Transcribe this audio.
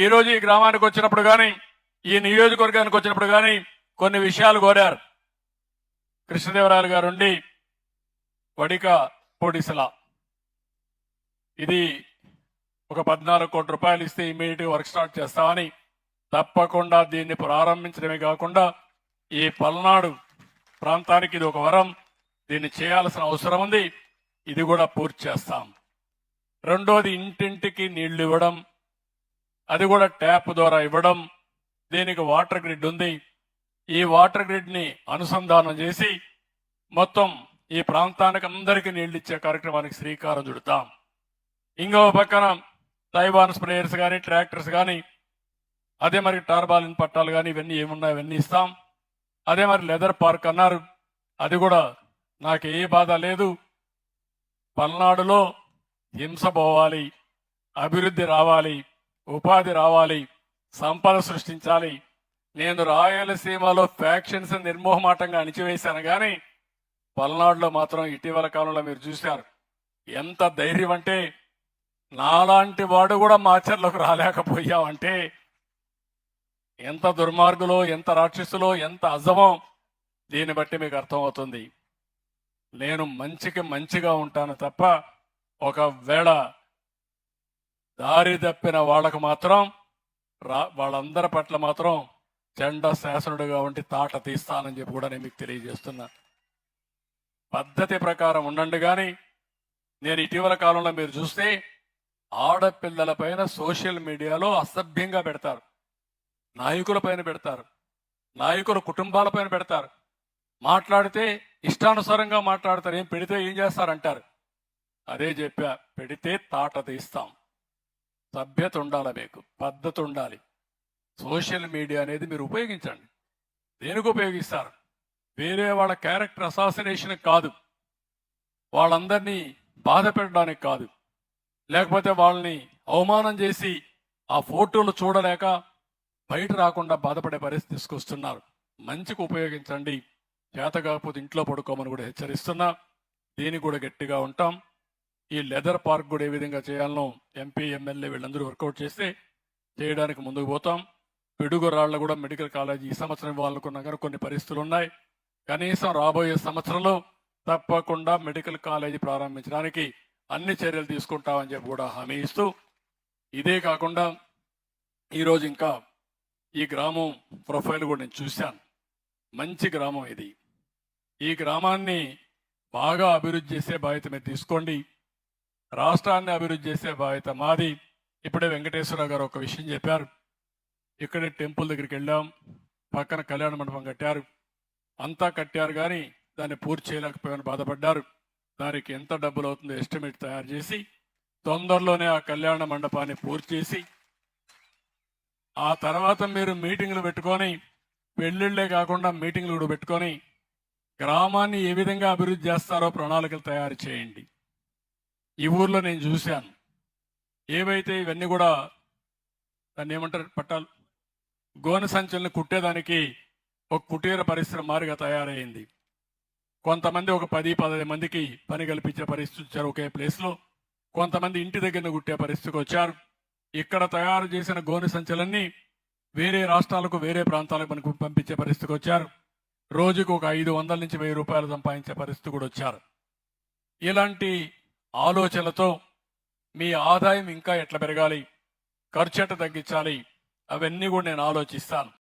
ఈ రోజు ఈ గ్రామానికి వచ్చినప్పుడు కానీ ఈ నియోజకవర్గానికి వచ్చినప్పుడు కానీ కొన్ని విషయాలు కోరారు. కృష్ణదేవరాయలు గారు ఉండి వడిక పొడిసల ఇది ఒక పద్నాలుగు కోట్ల రూపాయలు ఇస్తే ఇమీడియట్గా వర్క్ స్టార్ట్ చేస్తామని తప్పకుండా దీన్ని ప్రారంభించడమే కాకుండా ఈ పల్నాడు ప్రాంతానికి ఇది ఒక వరం. దీన్ని చేయాల్సిన అవసరం ఉంది. ఇది కూడా పూర్తి చేస్తాం. రెండోది ఇంటింటికి నీళ్ళు ఇవ్వడం. అది కూడా ట్యాప్ ద్వారా ఇవ్వడం దీనికి వాటర్ గ్రిడ్ ఉంది. ఈ వాటర్ గ్రిడ్ని అనుసంధానం చేసి మొత్తం ఈ ప్రాంతానికి అందరికీ నీళ్ళు ఇచ్చే కార్యక్రమానికి శ్రీకారం చుడతాం. ఇంకో పక్కన తైవాన్ స్ప్రేయర్స్ కానీ ట్రాక్టర్స్ కానీ అదే మరి టార్బాలిన్ పట్టాలు కానీ ఇవన్నీ ఏమున్నాయి ఇవన్నీ ఇస్తాం. అదే మరి లెదర్ పార్క్ అన్నారు. అది కూడా నాకు ఏ బాధ లేదు. పల్నాడులో హింస పోవాలి అభివృద్ధి రావాలి. ఉపాధి రావాలి సంపద సృష్టించాలి. నేను రాయలసీమలో ఫ్యాక్షన్స్ నిర్మోహమాటంగా అణిచివేశాను కానీ పల్నాడులో మాత్రం ఇటీవల కాలంలో మీరు చూశారు. ఎంత ధైర్యం అంటే నాలాంటి వాడు కూడా మాచర్లకు రాలేకపోయావంటే ఎంత దుర్మార్గులో ఎంత రాక్షసులో ఎంత అజమో దీన్ని బట్టి మీకు అర్థమవుతుంది. నేను మంచికి మంచిగా ఉంటాను తప్ప ఒకవేళ దారి తప్పిన వాళ్ళకు మాత్రం రా వాళ్ళందరి పట్ల మాత్రం చెండ శాసనుడుగా ఉండి తాట తీస్తానని చెప్పి కూడా నేను మీకు తెలియజేస్తున్నా. పద్ధతి ప్రకారం ఉండండి కానీ నేను ఇటీవల కాలంలో మీరు చూస్తే ఆడపిల్లల పైన సోషల్ మీడియాలో అసభ్యంగా పెడతారు. నాయకుల పైన పెడతారు. నాయకుల కుటుంబాల పైన పెడతారు. మాట్లాడితే ఇష్టానుసారంగా మాట్లాడతారు. ఏం పెడితే ఏం చేస్తారంటారు? అదే చెప్పా పెడితే తాట తీస్తాం. సభ్యత ఉండాలి మీకు పద్ధతి ఉండాలి సోషల్ మీడియా అనేది మీరు ఉపయోగించండి. దేనికి ఉపయోగిస్తారు? వేరే వాళ్ళ క్యారెక్టర్ అసాసినేషన్ కాదు. వాళ్ళందరినీ బాధ పెట్టడానికి కాదు. లేకపోతే వాళ్ళని అవమానం చేసి ఆ ఫోటోలు చూడలేక బయట రాకుండా బాధపడే పరిస్థితి తీసుకొస్తున్నారు. మంచికి ఉపయోగించండి. చేత కాకపోతే ఇంట్లో పడుకోమని కూడా హెచ్చరిస్తున్నా. దీనికి కూడా గట్టిగా ఉంటాం. ఈ లెదర్ పార్క్ కూడా ఏ విధంగా చేయాలనో ఎంపీ ఎమ్మెల్యే వీళ్ళందరూ వర్కౌట్ చేస్తే చేయడానికి ముందుకు పోతాం. పిడుగురాళ్ళ కూడా మెడికల్ కాలేజ్ ఈ సంవత్సరం ఇవ్వాలనుకున్నా కానీ కొన్ని పరిస్థితులు ఉన్నాయి కనీసం రాబోయే సంవత్సరంలో తప్పకుండా మెడికల్ కాలేజీ ప్రారంభించడానికి అన్ని చర్యలు తీసుకుంటామని చెప్పి కూడా హామీ ఇస్తూ ఇదే కాకుండా ఈరోజు ఇంకా ఈ గ్రామం ప్రొఫైల్ కూడా నేను చూశాను. మంచి గ్రామం ఇది. ఈ గ్రామాన్ని బాగా అభివృద్ధి చేసే బాధ్యత మీరు తీసుకోండి. రాష్ట్రాన్ని అభివృద్ధి చేసే బాధ్యత మాది. ఇప్పుడే వెంకటేశ్వరరావు గారు ఒక విషయం చెప్పారు. ఇక్కడే టెంపుల్ దగ్గరికి వెళ్ళాం. పక్కన కళ్యాణ మండపం కట్టారు. అంతా కట్టారు కానీ దాన్ని పూర్తి చేయలేకపోయామని బాధపడ్డారు. దానికి ఎంత డబ్బులు అవుతుందో ఎస్టిమేట్ తయారు చేసి తొందరలోనే ఆ కళ్యాణ మండపాన్ని పూర్తి చేసి ఆ తర్వాత మీరు మీటింగ్లు పెట్టుకొని పెళ్ళిళ్ళే కాకుండా మీటింగ్లు కూడా పెట్టుకొని గ్రామాన్ని ఏ విధంగా అభివృద్ధి చేస్తారో ప్రణాళికలు తయారు చేయండి. ఈ ఊర్లో నేను చూశాను. ఏవైతే ఇవన్నీ కూడా దాన్ని ఏమంటారు? పట్టాలు. గోనె సంచుల్ని కుట్టేదానికి ఒక కుటీర పరిశ్రమ మారిగా తయారైంది. కొంతమంది ఒక పది పదహైదు మందికి పని కల్పించే పరిస్థితి వచ్చారు ఒకే ప్లేస్లో. కొంతమంది ఇంటి దగ్గర కుట్టే పరిస్థితికి వచ్చారు. ఇక్కడ తయారు చేసిన గోనె సంచులన్నీ వేరే రాష్ట్రాలకు వేరే ప్రాంతాలకు మనకు పంపించే పరిస్థితికి వచ్చారు. రోజుకు ఒక ఐదు వందల నుంచి వెయ్యి రూపాయలు సంపాదించే పరిస్థితి కూడా వచ్చారు. ఇలాంటి ఆలోచనలతో మీ ఆదాయం ఇంకా ఎట్లా పెరగాలి? ఖర్చు ఎట్లా తగ్గించాలి? అవన్నీ కూడా నేను ఆలోచిస్తాను.